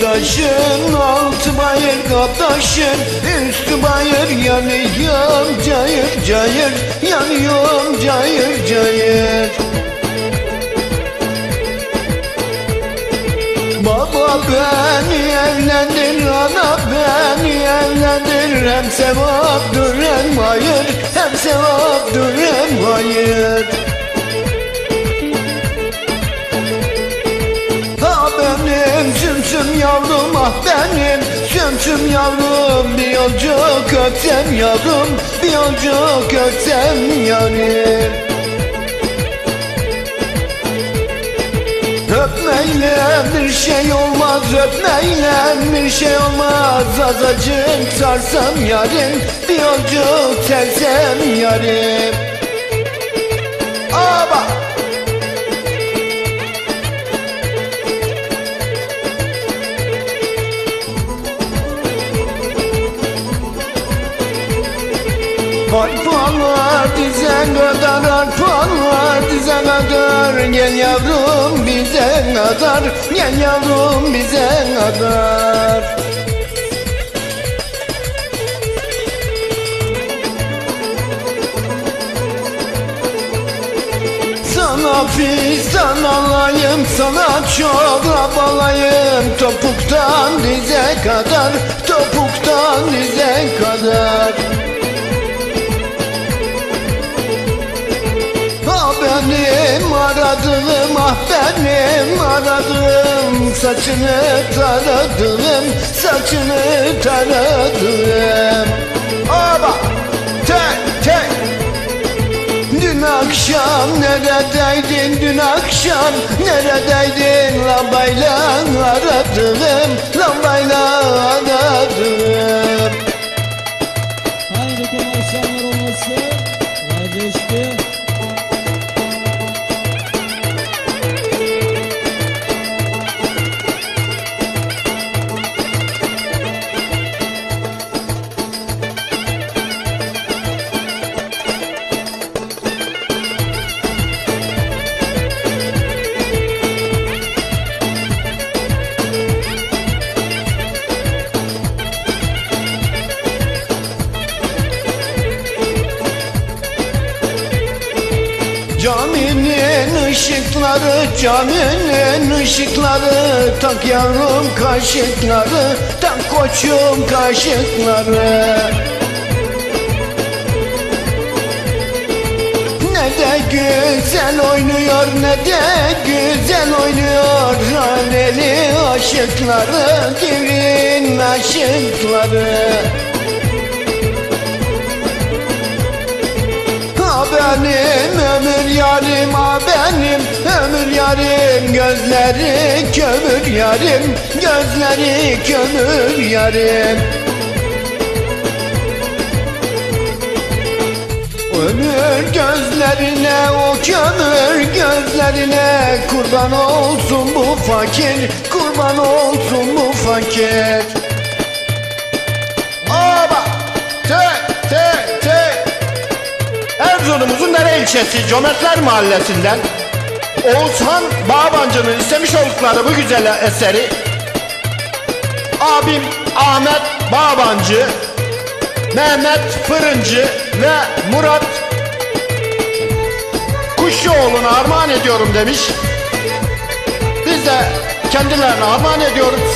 taşın Altı bayır kaptaşın Üstü bayır yanıyorum Cayır cayır Yanıyorum cayır cayır. Baba beni evlendir, ana beni evlendir Hem sevaptır hem hayır, hem sevaptır hem hayır ah benim Sümsüm yavrum bir yolcu köksem yavrum Bir yolcu köksem yarim. Öpmeyle bir şey olmaz Öpmeyle bir şey olmaz. Azacık sarsam yarim Bir yolcu sersem yarim. Aba Arpalar dize kadar Arpalar dize kadar Gel yavrum bize kadar Gel yavrum bize kadar Sana fistan alayım Sana çorap benim aradığım ah benim aradığım Saçını taradım saçını taradım. Aba tek tek. Dün akşam neredeydin dün akşam neredeydin? Lambayla aradım lambayla aradım. Haydi konuşanlar olması vazgeçti. Caminin ışıkları, caminin ışıkları Tak yavrum kaşıkları, tak koçum kaşıkları. Ne de güzel oynuyor, ne de güzel oynuyor. Raneli aşıkları, divin aşıkları ömür yarim ha benim ömür yarim Gözleri kömür yarim gözleri kömür yarim Ömür gözlerine o kömür gözlerine Kurban olsun bu fakir kurban olsun bu fakir. Aba tek tek tek Erzurum'umuzun Dere ilçesi Cömertler Mahallesi'nden Oğuzhan Bağbancı'nın istemiş oldukları bu güzel eseri abim Ahmet Bağbancı, Mehmet Fırıncı ve Murat Kuşçuoğlu'na armağan ediyorum demiş. Biz de kendilerine armağan ediyoruz.